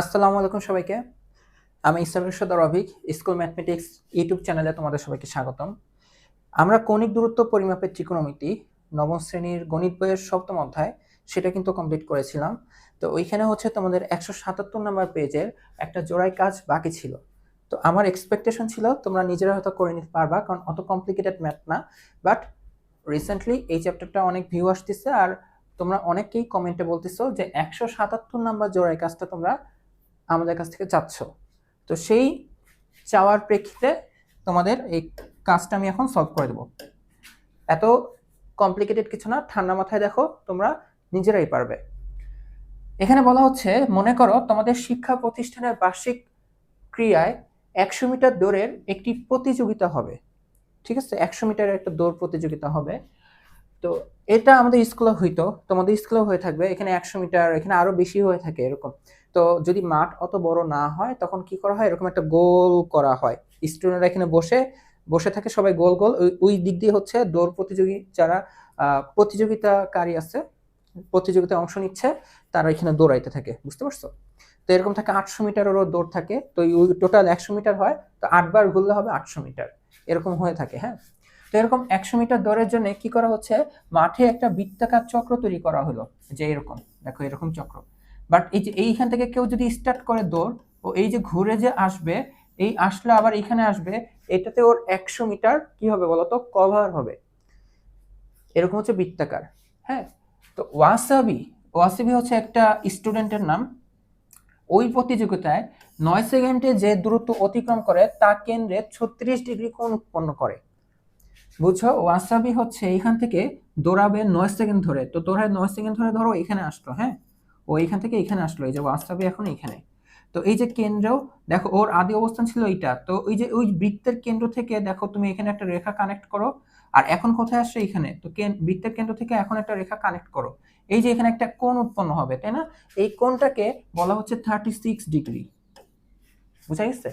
আসসালামু আলাইকুম সবাইকে। আমি ইসলামেশ্বর রভিক স্কুল ম্যাথমেটিক্স ইউটিউব চ্যানেলে তোমাদের সবাইকে স্বাগতম। আমরা কৌণিক দূরত্ব পরিমাপের ত্রিকোণমিতি নবম শ্রেণির গণিত বইয়ের সপ্তম অধ্যায় সেটা কিন্তু কমপ্লিট করেছিলাম। তো ওইখানে হচ্ছে তোমাদের একশো সাতাত্তর নাম্বার পেজের একটা জোড়াই কাজ বাকি ছিল। তো আমার এক্সপেকটেশন ছিল তোমরা নিজেরা হয়তো করে নিতে পারবা, কারণ অত কমপ্লিকেটেড ম্যাথ না। বাট রিসেন্টলি এই চ্যাপ্টারটা অনেক ভিউ আসতেছে আর তোমরা অনেকেই কমেন্টে বলতেছো যে একশো সাতাত্তর নাম্বার জোড়াই কাজটা তোমরা আমাদের কাছ থেকে চাচ্ছ। তো সেই চাওয়ার প্রেক্ষিতে তোমাদের এই কাজটা আমি এখন সলভ করে দেবো। এত কমপ্লিকেটেড কিছু না, ঠান্ডা মাথায় দেখো, তোমরা নিজেরাই পারবে। এখানে বলা হচ্ছে, মনে করো তোমাদের শিক্ষা প্রতিষ্ঠানের বার্ষিক ক্রিয়ায় একশো মিটার দৌড়ের একটি প্রতিযোগিতা হবে। ঠিক আছে? একশো মিটারের একটা দৌড় প্রতিযোগিতা হবে। তো এটা আমাদের স্কুলে হইতো, তোমাদের স্কুলেও হয়ে থাকবে। এখানে একশো মিটার, এখানে আরও বেশি হয়ে থাকে এরকম। তো যদি মাঠ অত বড় না হয়, তখন কি করা হয়? এরকম একটা গোল করা হয়। স্টুডেন্টরা এখানে বসে বসে থাকে সবাই গোল গোল। ওই- ওই দিক দিয়ে হচ্ছে দৌড় প্রতিযোগী যারা প্রতিযোগিতাকারী আছে, প্রতিযোগিতায় অংশ নিচ্ছে, তারা এখানে দৌড়াইতে থাকে। বুঝতে পারছ? তো এরকম থাকে আটশো মিটারেরও দৌড় থাকে। তো টোটাল একশো মিটার হয়, তো আটবার ঘুরলে হবে আটশো মিটার। এরকম হয়ে থাকে হ্যাঁ? তো এরকম একশো মিটার দৌড়ের জন্য কি করা হচ্ছে? মাঠে একটা বৃত্তাকার চক্র তৈরি করা হলো, যে এরকম, দেখো এরকম চক্র। বাট এই যে, এইখান থেকে কেউ যদি স্টার্ট করে দৌড়, ও এই যে ঘুরে যে আসবে, এই আসলে আবার এখানে আসবে, এটাতে ওর একশো মিটার কি হবে বলতো? কভার হবে। এরকম হচ্ছে বৃত্তাকার। হ্যাঁ? তো ওয়াসাবি ওয়াসাবি হচ্ছে একটা স্টুডেন্টের নাম। ওই প্রতিযোগিতায় নয় সেকেন্ডে যে দূরত্ব অতিক্রম করে, তা কেন্দ্রে ছত্রিশ ডিগ্রি কোণ উৎপন্ন করে। বুঝছ? ওয়াসাবি হচ্ছে এখান থেকে দৌড়াবে নয় সেকেন্ড ধরে। তো দৌড়ায় নয় সেকেন্ড ধরে ধরো এখানে আসলো হ্যাঁ? ও এখান থেকে এখানে আসলো, এই যে ওয়াসাবি এখন এখানে। তো এই যে কেন্দ্র, দেখো ওর আদি অবস্থান ছিল এইটা। তো ওই যে ওই বৃত্তের কেন্দ্র থেকে, দেখো তুমি এখানে একটা রেখা কানেক্ট করো, আর এখন কোথায় আসছে এখানে? তো বৃত্তের কেন্দ্র থেকে এখন একটা রেখা কানেক্ট করো। এই যে এখানে একটা কোণ উৎপন্ন হবে, তাই না? এই কোণটাকে বলা হচ্ছে থার্টি সিক্স ডিগ্রি বুঝা গেছে?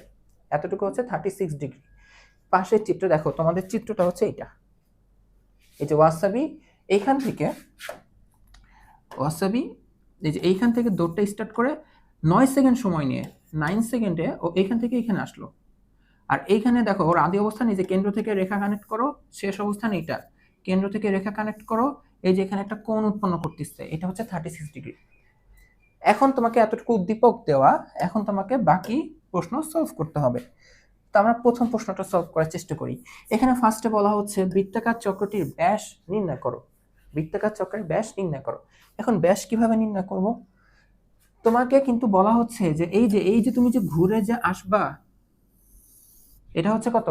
এতটুকু হচ্ছে থার্টি সিক্স ডিগ্রি পাশের চিত্র দেখো, তোমাদের চিত্রটা হচ্ছে এটা এই যে ওয়াসাবি এইখান থেকে ওয়াসাবি এই যে এইখান থেকে দৌড়টা স্টার্ট করে নয় সেকেন্ড সময় নিয়ে নাইন সেকেন্ডে ও এইখান থেকে এখানে আসলো। আর এইখানে দেখো, ওর আদি অবস্থান, এই যে কেন্দ্র থেকে রেখা কানেক্ট করো, শেষ অবস্থান এইটা। কেন্দ্র থেকে রেখা কানেক্ট করো, এই যে এখানে একটা কোণ উৎপন্ন করতেছে, এটা হচ্ছে থার্টি সিক্স ডিগ্রি এখন তোমাকে এতটুকু উদ্দীপক দেওয়া, এখন তোমাকে বাকি প্রশ্ন সলভ করতে হবে। তো আমরা প্রথম প্রশ্নটা সলভ করার চেষ্টা করি। এখানে ফার্স্টে বলা হচ্ছে, বৃত্তাকার চক্রটির ব্যাস নির্ণয় করো। বৃত্তাকার চক্রের ব্যাস নির্ণয় করো। এখন ব্যাস কীভাবে নির্ণয় করব? তোমাকে কিন্তু বলা হচ্ছে যে এই যে এই যে তুমি যে ঘুরে যে আসবা, এটা হচ্ছে কত?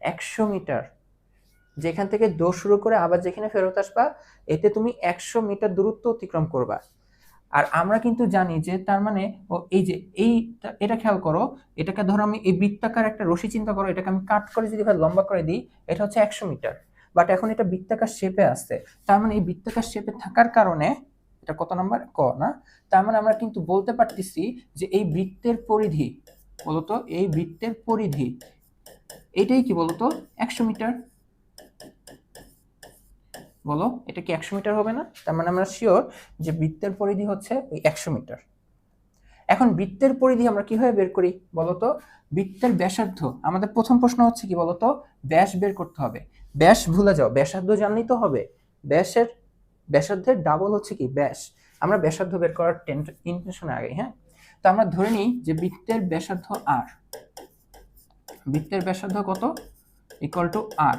একশো মিটার। যেখান থেকে দৌড় শুরু করে আবার যেখানে ফেরত আসবা, এতে তুমি একশো মিটার দূরত্ব অতিক্রম করবা। আর আমরা কিন্তু জানি যে তার মানে ও এই যে, এই এটা খেয়াল করো, এটাকে ধরো আমি এই বৃত্তাকার একটা রশি চিন্তা করো, এটাকে আমি কাট করে যদি লম্বা করে দিই, এটা হচ্ছে একশো মিটার। বাট এখন এটা বৃত্তাকার শেপে আসছে তার মানে এই বৃত্তাকার শেপে থাকার কারণে, এটা কত নাম্বার? ক, না? তার মানে আমরা কিন্তু বলতে পারতেছি যে এই বৃত্তের পরিধি, বলতো? এই বৃত্তের পরিধি, এটাই কি বলতো? একশো মিটার। বলো, এটা কি একশো মিটার হবে না? তার মানে আমরা শিওর যে বৃত্তের পরিধি হচ্ছে ওই একশো মিটার। এখন বৃত্তের পরিধি আমরা কীভাবে বের করি, বলতো? বৃত্তের ব্যাসার্ধ, আমাদের প্রথম প্রশ্ন হচ্ছে কি বলতো? ব্যাস বের করতে হবে। ব্যাস ভুলে যাও। ব্যাসার্ধ জানলেই তো হবে। ব্যাসের, ব্যাসার্ধের ডাবল হচ্ছে কি? ব্যাস। আমরা ব্যাসার্ধ বের করার ইন্টেনশনে আগে হ্যাঁ? তো আমরা ধরে নিই যে বৃত্তের ব্যাসার্ধ আর বৃত্তের ব্যাসার্ধ কত? ইকুয়াল টু আর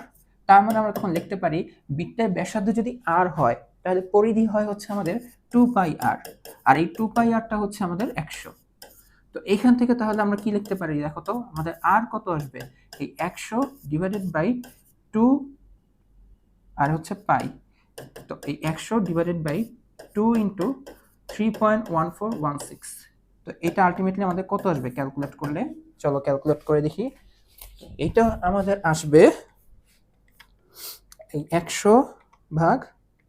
তার মানে আমরা তখন লিখতে পারি বৃত্তের ব্যাসার্ধ যদি আর হয়, তাহলে পরিধি হয় হচ্ছে আমাদের টু পাই আর আর এই টু পাই আরটা হচ্ছে আমাদের একশো। তো এখান থেকে তাহলে আমরা কি লিখতে পারি? দেখো তো, আমাদের আর কত আসবে? এই একশো ডিভাইডেড বাই টু আর হচ্ছে পাই। তো এই একশো divided by two into three point one four one six তো এটা আলটিমেটলি আমাদের কত আসবে ক্যালকুলেট করলে? চলো ক্যালকুলেট করে দেখি। এটা আমাদের আসবে এই একশো ভাগ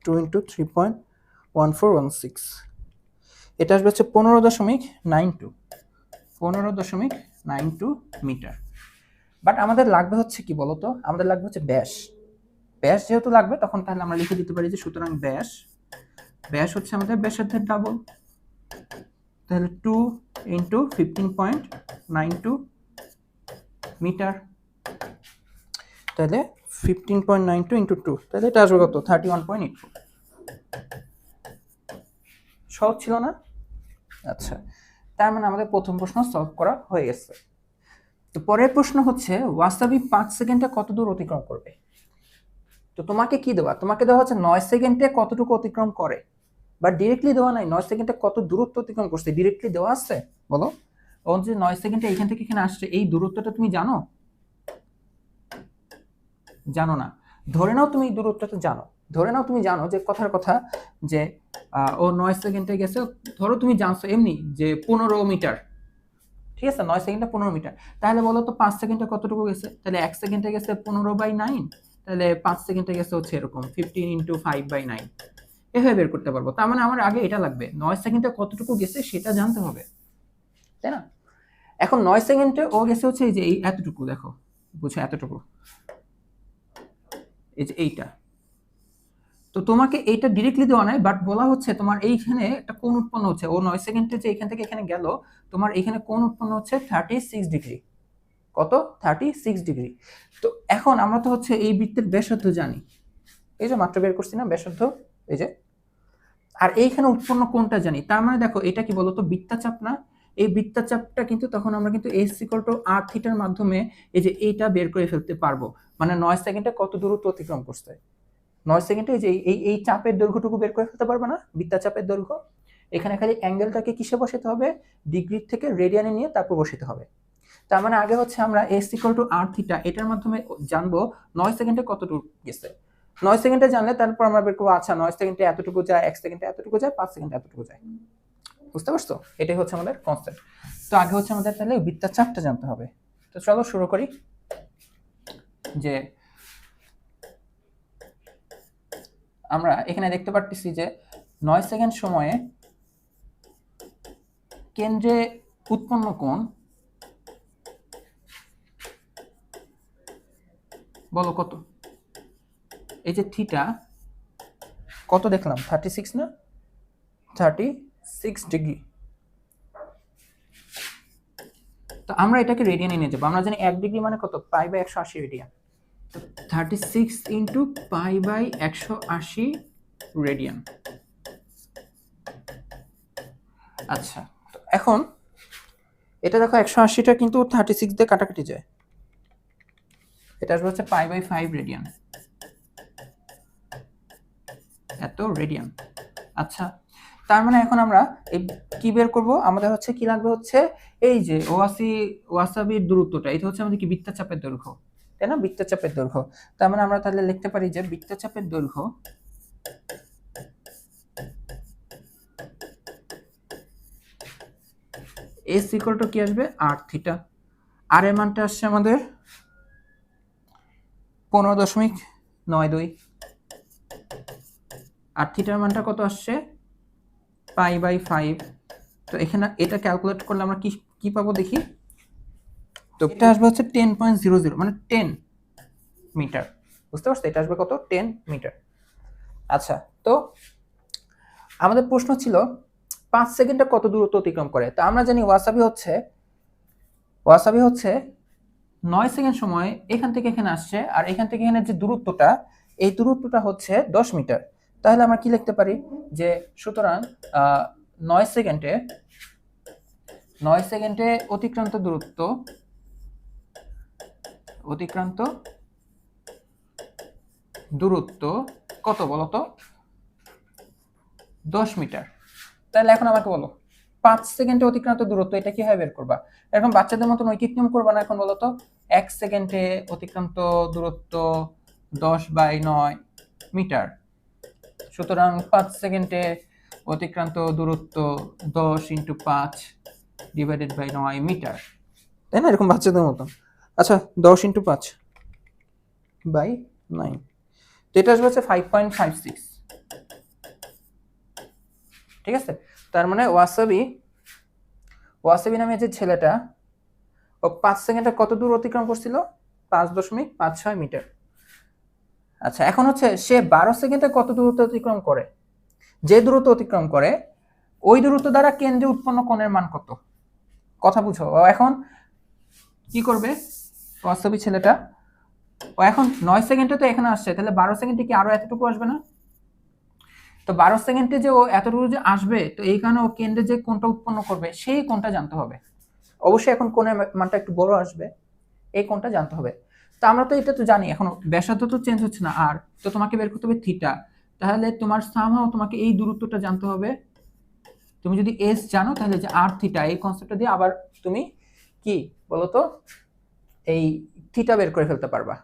two into three point one four one six এটা আসবে হচ্ছে পনেরো দশমিক নাইন টু পনেরো দশমিক নাইন টু মিটার বাট আমাদের লাগবে হচ্ছে কি বলতো? আমাদের লাগবে হচ্ছে ব্যাস ব্যাস যেহেতু লাগবে, তখন তাহলে আমরা লিখে দিতে পারি যে সুতরাং ব্যাস ব্যাস হচ্ছে আমাদের ব্যাসার্ধের ডাবল তাহলে two into fifteen point nine two metre তাহলে fifteen point nine two into two তাহলে এটা আসবে কত? থার্টি ওয়ান পয়েন্ট সহজ ছিল না? আচ্ছা। তার মানে আমাদের প্রথম প্রশ্ন সলভ করা হয়ে গেছে। তো পরের প্রশ্ন হচ্ছে, ওয়াসাবি পাঁচ সেকেন্ডে কত দূর অতিক্রম করবে? তো তোমাকে কি দেওয়া? তোমাকে দেওয়া হচ্ছে নয় সেকেন্ডে কতটুকু অতিক্রম করে? বা ডিরেক্টলি দেওয়া নাই, নয় সেকেন্ডে কত দূরত্ব অতিক্রম করছে? ডিরেক্টলি দেওয়া আছে? বলো। যে নয় সেকেন্ডে এখান থেকে এখানে আসছে, এই দূরত্বটা তুমি জানো? জানো না। ধরে নাও তুমি এই দূরত্বটা জানো। ধরে নাও তুমি জানো যে কথার কথা যে ও নয় সেকেন্ডে গেছে। ধরো তুমি জানছো এমনি যে পনেরো মিটার। ঠিক আছে, নয় সেকেন্ডে পনেরো মিটার। তাহলে বলো তো পাঁচ সেকেন্ডে কতটুকু গেছে? তাহলে এক সেকেন্ডে গেছে পনেরো বাই নাইন, তাহলে পাঁচ সেকেন্ডে গেছে হচ্ছে এরকম fifteen into five by nine এভাবে বের করতে পারব, তার মানে আমার আগে এটা লাগবে, নয় সেকেন্ডে কতটুকু গেছে সেটা জানতে হবে, তাই না? এখন নয় সেকেন্ডে ও গেছে হচ্ছে এই যে এই, এতটুকু দেখো, বুঝছ, এতটুকু। এই যে এইটা। তো তোমাকে এইটা ডিরেক্টলি দেওয়া নাই বাট বলা হচ্ছে তোমার এইখানে একটা কোন উৎপন্ন হচ্ছে। ও নয় সেকেন্ডে যে এখান থেকে এখানে গেল, তোমার এখানে কোন উৎপন্ন হচ্ছে থার্টি সিক্স ডিগ্রি কত? থার্টি সিক্স ডিগ্রি তো এখন আমরা তো হচ্ছে এই বৃত্তের ব্যাসার্ধ জানি। এই যে মাত্র বের করছি না, ব্যাসার্ধ, এই যে। আর এইখানে উৎপন্ন কোনটা জানি। তার মানে দেখো, এটা কি বলতো? বৃত্তাচাপ না। এই বৃত্তাচাপটা কিন্তু তখন আমরা কিন্তু এস ইকল টু আর থিটার মাধ্যমে এই যে এইটা বের করে ফেলতে পারব। মানে নয় সেকেন্ডে কত দূরত্ব অতিক্রম করছে? নয় সেকেন্ডে যে এই এই চাপের দৈর্ঘ্যটুকু বের করে ফেলতে পারবে না, বৃত্তাচাপের দৈর্ঘ্য। এখানে খালি অ্যাঙ্গেলটাকে কিসে বসাতে হবে? ডিগ্রি থেকে রেডিয়ানে নিয়ে তারপর বসাতে হবে। তার মানে আগে হচ্ছে আমরা S equal to R theta এটার মাধ্যমে জানব নয় সেকেন্ডে কতটুকু গেছে। নয় সেকেন্ডে জানলে তারপর আমরা বের করব আচ্ছা নয় সেকেন্ডে এতটুকু যায়, এক সেকেন্ডে এতটুকু যায়, পাঁচ সেকেন্ডে এতটুকু যায়। বুঝতে পারছ? এটাই হচ্ছে আমাদের কনসেপ্ট তো আগে হচ্ছে আমাদের তাহলে বৃত্তাচাপটা জানতে হবে। তো চলো শুরু করি। যে আমরা এখানে দেখতে পারতেছি যে নয় সেকেন্ড সময়ে কেন্দ্রে উৎপন্ন কোণ বলো কত? এই যে থিটা, কত দেখলাম? থার্টি সিক্স না? Thirty six degree. তো আমরা এটাকে রেডিয়ানে নিয়ে যাব। আমরা জানি এক ডিগ্রি মানে কত? পাই বাই একশো আশি radian thirty six into pi by একশো আশি রেডিয়ান আচ্ছা এখন এটা দেখো একশো আশিটা কিন্তু থার্টি সিক্স দিয়ে কাটাকাটি যায়। এটা আসবে হচ্ছে পাই বাই ফাইভ রেডিয়ান এত রেডিয়ান আচ্ছা তার মানে এখন আমরা এই কি বের করব? আমাদের হচ্ছে কি লাগবে হচ্ছে এই যে ওয়াসি, ওয়াসাবির দূরত্বটা, এটা হচ্ছে আমাদের কি? বৃত্তচাপের দৈর্ঘ্য। তাই না? বৃত্তচাপের দৈর্ঘ্য। তার মানে আমরা তাহলে লিখতে পারি যে বৃত্তচাপের দৈর্ঘ্য এস ইকুয়াল টু কি আসবে? আর থিটা আর এর মানটা আসছে আমাদের পনেরো দশমিক নয় দুই। আর থিটার মানটা কত আসছে? Pi by five. তো এখানে এটা ক্যালকুলেট করলে আমরা কি কি পাবো দেখি? তো এটা আসবে হচ্ছে টেন পয়েন্ট জিরো জিরো মানে টেন মিটার বুঝতে পারছ এটা আসবে কত? টেন মিটার আচ্ছা তো আমাদের প্রশ্ন ছিল পাঁচ সেকেন্ডে কত দূরত্ব অতিক্রম করে? তো আমরা জানি ওয়াসাবি হচ্ছে ওয়াসাবি হচ্ছে নয় সেকেন্ড সময় এখান থেকে এখানে আসছে আর এখান থেকে এখানে যে দূরত্বটা এই দূরত্বটা হচ্ছে দশ মিটার তাহলে আমরা কি লিখতে পারি? যে সুতরাং নয় সেকেন্ডে নয় সেকেন্ডে অতিক্রান্ত দূরত্ব অতিক্রান্ত। দূরত্ব কত বলো তো দশ মিটার। তাহলে এখন আমাকে বলো পাঁচ সেকেন্ডে অতিক্রান্ত দূরত্ব এটা কীভাবে বের করবা? এরকম বাচ্চাদের মতন ঐকিক নিয়ম করবা না এখন বলতো? এক সেকেন্ডে অতিক্রান্ত দূরত্ব দশ বাই নয় মিটার। সুতরাং পাঁচ সেকেন্ডে অতিক্রান্ত দূরত্ব দশ ইন্টু পাঁচ ডিভাইডেড বাই নয় মিটার। তাই না? এরকম বাচ্চাদের মতন। আচ্ছা দশ ইন্টু পাঁচ বাই নাইন তো এটা আসবে হচ্ছে ফাইভ পয়েন্ট ফাইভ সিক্স ঠিক আছে? তার মানে ওয়াসাবি ওয়াসাবি নামে যে ছেলেটা, ও পাঁচ সেকেন্ডে কত দূর অতিক্রম করছিল? পাঁচ দশমিক পাঁচ ছয় মিটার। আচ্ছা এখন হচ্ছে সে বারো সেকেন্ডে কত দূরত্ব অতিক্রম করে? যে দূরত্ব অতিক্রম করে, ওই দূরত্ব দ্বারা কেন্দ্রে উৎপন্ন কোণের মান কত? কথা বুঝো। এখন কি করবে? বাস্তবিক ছেলেটা। ও এখন নয় সেকেন্ডে তো এখানে আসছে, তাহলে বারো সেকেন্ডে কি আরও এতটুকু আসবে না? তো বারো সেকেন্ডে যে ও এতটুকু যে আসবে, তো এই কারণে ও কেন্দ্রে যে কোনটা উৎপন্ন করবে, সেই কোনটা জানতে হবে। অবশ্যই এখন কোণের মানটা একটু বড় আসবে, এই কোনটা জানতে হবে। তো আমরা তো এটা তো জানি, এখন ব্যাসার্ধ তো চেঞ্জ হচ্ছে না, আর তো তোমাকে বের করতে হবে থিটা তাহলে তোমার সামহাও তোমাকে এই দূরত্বটা জানতে হবে। তুমি যদি এস জানো, তাহলে যে আর থিটা এই কনসেপ্টটা দিয়ে আবার তুমি কি বলো তো এই থিটা বের করে ফেলতে পারবা।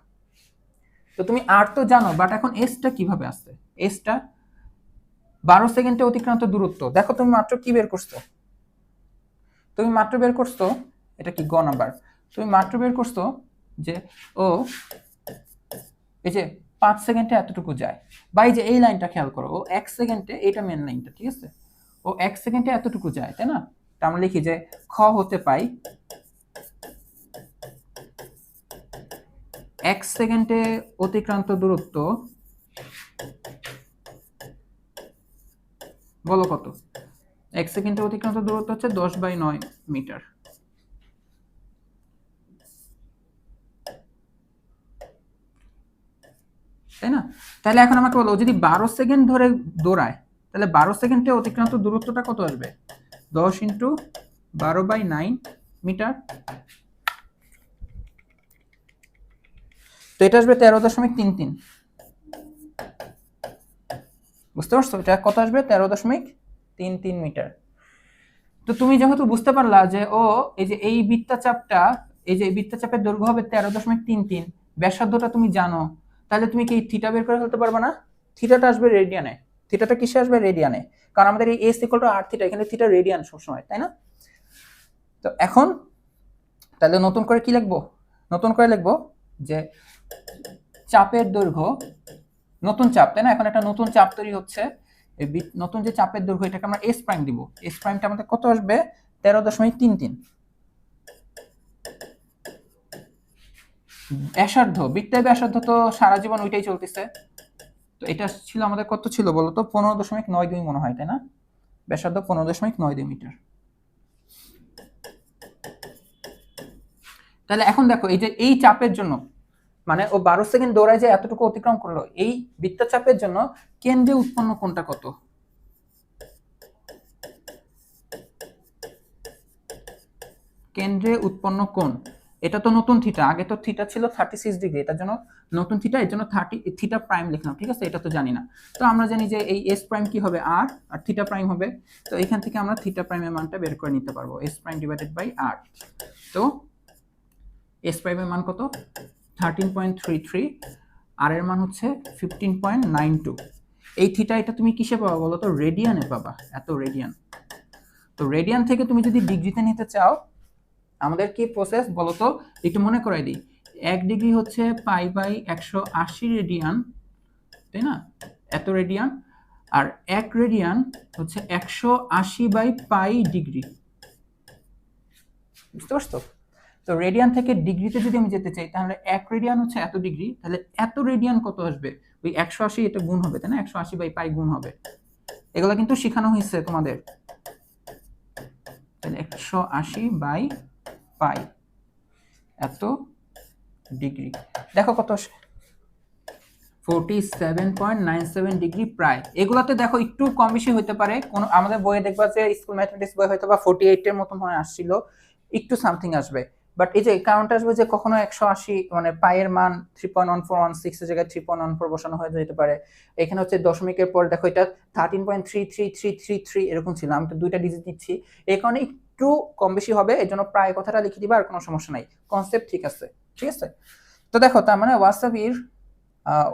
তো তুমি আর তো জানো বাট এখন এসটা কীভাবে আসছে? এসটা বারো সেকেন্ডে অতিক্রান্ত দূরত্ব। দেখো তুমি মাত্র কি বের করছ? তুমি মাত্র বের করছ, এটা কি গ নাম্বার? তুমি মাত্র বের করছ যে, ও, এই যে পাঁচ সেকেন্ডে এতটুকু যায়। বা যে এই লাইনটা খেয়াল করো, ও এক সেকেন্ডে, এইটা মেন লাইনটা ঠিক আছে? ও এক সেকেন্ডে এতটুকু যায়, তাই না? তা আমরা লিখি যে, খ হতে পাই এক সেকেন্ডে অতিক্রান্ত দূরত্ব বলো কত? এক সেকেন্ডে অতিক্রান্ত দূরত্ব হচ্ছে দশ বাই নয় মিটার। তাই না? তাহলে এখন আমাকে বলো যদি বারো সেকেন্ড ধরে দৌড়ায়, তাহলে বারো সেকেন্ডে অতিক্রান্ত দূরত্বটা কত আসবে? দশ ইন্টু বারো বাই নাইন মিটার। তো এটা আসবে তেরো দশমিক তিন তিন। বুঝতে পারছ? এটা কত আসবে? তেরো দশমিক তিন তিন মিটার। তো তুমি যেহেতু বুঝতে পারলা যে, ও, এই যে এই বৃত্তাচাপটা, এই যে বৃত্তাচাপের দৈর্ঘ্য হবে তেরো দশমিক তিন তিন, ব্যাসার্ধটা তুমি জানো, তাহলে তুমি কি থিটা বের করে ফেলতে পারবে না? থিটাটা আসবে রেডিয়ানে থিটাটা কিসে আসবে? রেডিয়ানে কারণ আমাদের এই S equal to R theta এখানে থিটা রেডিয়ান সবসময়, তাই না? তো এখন তাহলে নতুন করে কি লিখব? নতুন করে লিখব যে চাপের দৈর্ঘ্য, নতুন চাপ, তাই না? এখন একটা নতুন চাপ তৈরি হচ্ছে। নতুন যে চাপের দৈর্ঘ্য, এটাকে আমরা এস প্রাইম দিব। এস প্রাইমটা আমাদের কত আসবে? তেরো দশমিক তিন তিন। ব্যাসার্ধ, বৃত্তের ব্যাসার্ধ তো সারা জীবন ওইটাই চলতেছে। তো এটা ছিল আমাদের কত ছিল বলতো? পনেরো দশমিক নয় দুই মনে হয়, তাই না? ব্যাসার্ধ পনেরো দশমিক নয় দুই মিটার। তাহলে এখন দেখো, এই যে এই চাপের জন্য মানে ও বারো সেকেন্ড দৌড়ায় যে এতটুকু অতিক্রম করল, এই বৃত্তচাপের জন্য কেন্দ্রে উৎপন্ন কোনটা কত? কেন্দ্রে উৎপন্ন কোণ। এটা তো নতুন থিটা আগে তো থিটা ছিল থার্টি সিক্স ডিগ্রি এটার জন্য নতুন থিটা এর জন্য থার্টি থিটা প্রাইম লিখলাম, ঠিক আছে? এটা তো জানি না। তো আমরা জানি যে এই এস প্রাইম কি হবে? আর আর থিটা প্রাইম হবে। তো এখান থেকে আমরা থিটা প্রাইমের মানটা বের করে নিতে পারব S prime divided by R তো এস প্রাইমের মান কত? Thirteen point three three R এর মান হচ্ছে ফিফটিন পয়েন্ট নাইন টু এই থিটা এটা তুমি কিসে পাবা বলো তো? রেডিয়ানে পাবা, এত রেডিয়ান তো রেডিয়ান থেকে তুমি যদি ডিগ্রিতে নিতে চাও, আমাদের কি প্রসেস বলো তো? একটু মনে করাই দিই। এক ডিগ্রি হচ্ছে পাই বাই একশো আশি রেডিয়ান তাই না? এত রেডিয়ান আর এক রেডিয়ান হচ্ছে একশো আশি বাই পাই ডিগ্রি বুঝতে পারছ? তো রেডিয়ান থেকে ডিগ্রিতে যদি আমি যেতে চাই, তাহলে এক রেডিয়ান হচ্ছে এত ডিগ্রি তাহলে এত রেডিয়ান কত আসবে? ওই একশো আশি এটা গুণ হবে, তাই না? একশো আশি বাই পাই গুণ হবে। এগুলো কিন্তু শেখানো হয়েছে তোমাদের। তাহলে একশো আশি বাই পাই এত ডিগ্রি দেখো কত আসে। Forty seven point nine seven degree প্রায়। এগুলোতে দেখো একটু কম বেশি হতে পারে। কোনো, আমাদের বইয়ে দেখবা যে স্কুল ম্যাথমেটিক্স বই হয়তো বা ফোর্টি এইটের মতো মনে আসছিল। একটু সামথিং আসবে। বাট এই যে কারণটা আসবে যে কখনো একশো আশি মানে পায়ের মান three point one four one six জায়গায় থ্রি পয়েন্ট ওয়ান ফোর বসানো হয়ে যেতে পারে। এখানে হচ্ছে দশমিকের পর দেখো এটা thirteen point three three three three three এরকম ছিল। আমি তো দুইটা ডিজিট নিচ্ছি এই কারণে একটু কম বেশি হবে এই জন্য প্রায় কথাটা লিখে দিবা, আর কোনো সমস্যা নাই। কনসেপ্ট ঠিক আছে ঠিক আছে? তো দেখো, তার মানে ওয়াসাবির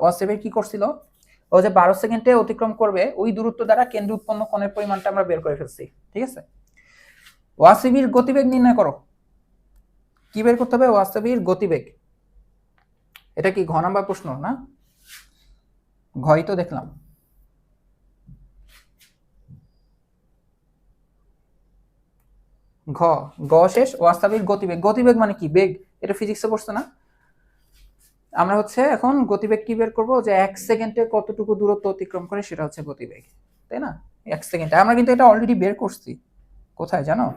ওয়াসাবির কি করছিল? ও যে বারো সেকেন্ডে অতিক্রম করবে, ওই দূরত্ব দ্বারা কেন্দ্র উৎপন্ন কোণের পরিমাণটা আমরা বের করে ফেলছি, ঠিক আছে? ওয়াসিবির গতিবেগ নির্ণয় করো। কি বের করতে হবে? ওয়াসিবির গতিবেগ। এটা কি ঘ নাম্বার প্রশ্ন? না? ঘই তো দেখলাম। ঘ, গ শেষ ওয়াস্তাবিক গতিবেগ। গতিবেগ মানে কি? বেগ। এটা ফিজিক্সে পড়ছে না? আমরা হচ্ছে এখন গতিবেগ কি বের করব? যে এক সেকেন্ডে কতটুকু দূরত্ব অতিক্রম করে সেটা হচ্ছে গতিবেগ। তাই না? এক সেকেন্ডে। আমরা কিন্তু এটা অলরেডি বের করছি। কোথায়? জানো?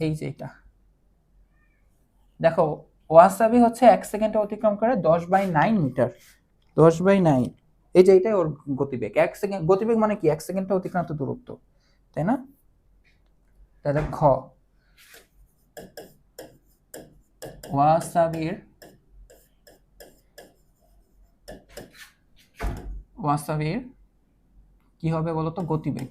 এই যে এটা। দেখো, ওয়াসাবি হচ্ছে এক সেকেন্ডে অতিক্রম করে দশ বাই নাইন মিটার। দশ বাই নাইন এই যে এটাই ওর গতিবেগ। এক সেকেন্ড গতিবেগ মানে কি? এক সেকেন্ডে অতিক্রান্ত দূরত্ব, তাই না? তাহলে খ ওয়াসাবির ওয়াসাবির কি হবে বলতো? গতিবেগ।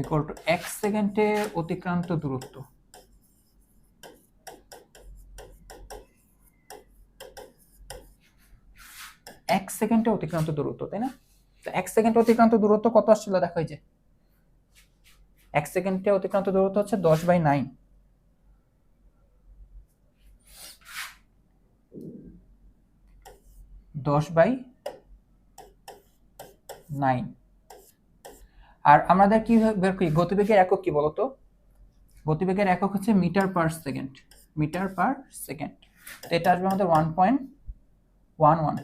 ইকুয়াল টু এক সেকেন্ডে অতিক্রান্ত দূরত্ব। এক সেকেন্ডে অতিক্রান্ত দূরত্ব, তাই না? তো এক সেকেন্ডে অতিক্রান্ত দূরত্ব কত আসছিল? দেখো যে। এক সেকেন্ডে অতিক্রান্ত দূরত্ব হচ্ছে দশ বাই নাইন। দশ বাই নাইন। আর আমাদের কি বের করি, গতিবেগের একক কি বলতো? গতিবেগের একক হচ্ছে metre per second, metre per second. তো এটা আসবে আমাদের one point one one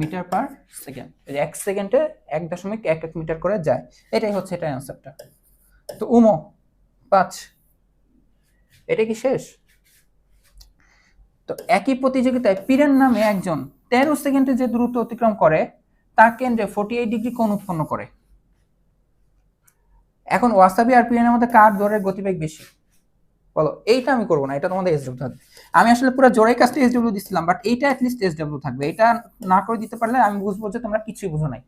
metre per second. এক সেকেন্ডে এক দশমিক এক এক মিটার করে যায়, এটাই হচ্ছে এটা অ্যান্সারটা তো উমো, পাঁচ, এটা কি শেষ? তো একই প্রতিযোগিতায় পিরেন নামে একজন তেরো সেকেন্ডে যে দূরত্ব অতিক্রম করে তা কেন্দ্রে ফোর্টি এইট ডিগ্রি কোণ উৎপন্ন করে। এখন ওয়াসাবি আর পিরেনের মধ্যে কার দৌড়ের গতিবেগ বেশি? বলো, এইটা আমি করব না, এটা তোমাদের এস ডাব্লিউ থাকবে আমি আসলে পুরো জোড়াই কাজটা এস ডাব্লিউ দিচ্ছিলাম বাট এইটা অ্যাটলিস্ট এস ডাব্লিউ থাকবে। এটা না করে দিতে পারলে আমি বুঝব যে তোমরা কিছুই বুঝো নাই।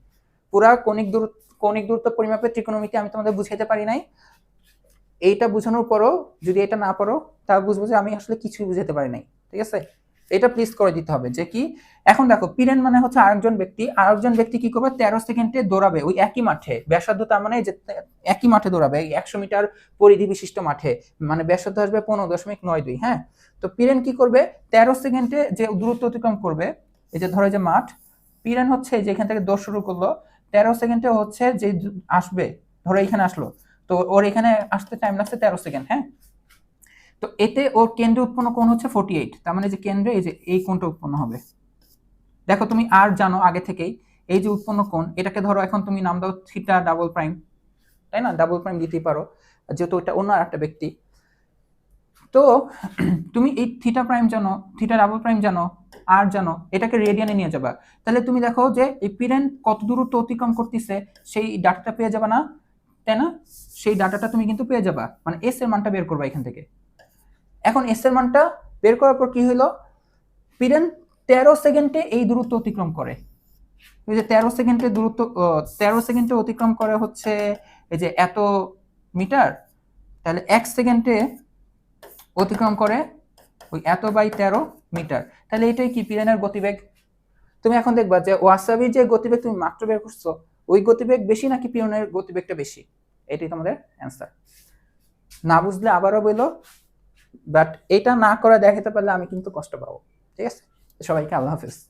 পুরা কণিক দূরত্ব কণিক দূরত্ব পরিমাপের ত্রিকোণমিতি আমি তোমাদের বুঝাইতে পারি নাই। এইটা বোঝানোর পরও, যদি এটা না পারো তা বুঝব যে আমি আসলে কিছুই বুঝাতে পারি নাই। ঠিক আছে? এটা প্লিজ করে দিতে হবে যে কি, এখন দেখো, পিরেন মানে হচ্ছে আরেকজন ব্যক্তি আরেকজন ব্যক্তি কি করবে? তেরো সেকেন্ডে দৌড়াবে, ওই একই মাঠে। ব্যাসার্ধ তার মানে যে একই মাঠে দৌড়াবে একশো মিটার পরিধি বিশিষ্ট মাঠে। মানে ব্যাসার্ধ আসবে পনেরো দশমিক নয় দুই হ্যাঁ? তো পিরেন কি করবে? তেরো সেকেন্ডে যে দূরত্ব অতিক্রম করবে, এই যে ধরো যে মাঠ, পিরেন হচ্ছে যে এখান থেকে দৌড় শুরু করল, তেরো সেকেন্ডে হচ্ছে যে আসবে, ধরো এখানে আসলো, তো ওর এখানে আসতে টাইম লাগছে তেরো সেকেন্ড হ্যাঁ? তো এতে ওর কেন্দ্রে উৎপন্ন কোণ হচ্ছে ফোর্টি এইট তার মানে যে কেন্দ্রে এই যে এই কোণটা উৎপন্ন হবে। দেখো, তুমি আর জানো আগে থেকেই এই যে উৎপন্ন কোণ, এটাকে ধরো এখন তুমি নাম দাও থিটা ডাবল প্রাইম। তাই না? ডাবল প্রাইম দিতেই পারো, যেহেতু ওটা অন্য একটা ব্যক্তি। তো তুমি এই থিটা প্রাইম জানো, থিটা ডাবল প্রাইম জানো, আর জানো, এটাকে রেডিয়ানে নিয়ে যাবা। তাহলে তুমি দেখো যে এই পিরেন কত দূরত্ব অতিক্রম করতেছে, সেই ডাটাটা পেয়ে যাবা না? তাই না? সেই ডাটাটা তুমি কিন্তু পেয়ে যাবা। মানে এস এর মানটা বের করবা এখান থেকে। এখন এস এর মানটা বের করার পর কি হলো? পিরেন তেরো সেকেন্ডে এই দূরত্ব অতিক্রম করে। এই যে তেরো সেকেন্ডে দূরত্ব তেরো সেকেন্ডে অতিক্রম করে হচ্ছে এই যে এত মিটার, তাহলে এক সেকেন্ডে অতিক্রম করে ওই এত বাই তেরো মিটার। তাহলে এটাই কি পিরেনের গতিবেগ? তুমি এখন দেখবা যে ওয়াসাবির যে গতিবেগ তুমি মাত্র বের করছ, ওই গতিবেগ বেশি নাকি পিরনের গতিবেগটা বেশি? এটাই তোমাদের অ্যান্সার না বুঝলে আবারও বলো বাট এটা না করে দেখাতে পারলে আমি কিন্তু কষ্ট পাবো। ঠিক আছে? সবাইকে আল্লাহ হাফিজ।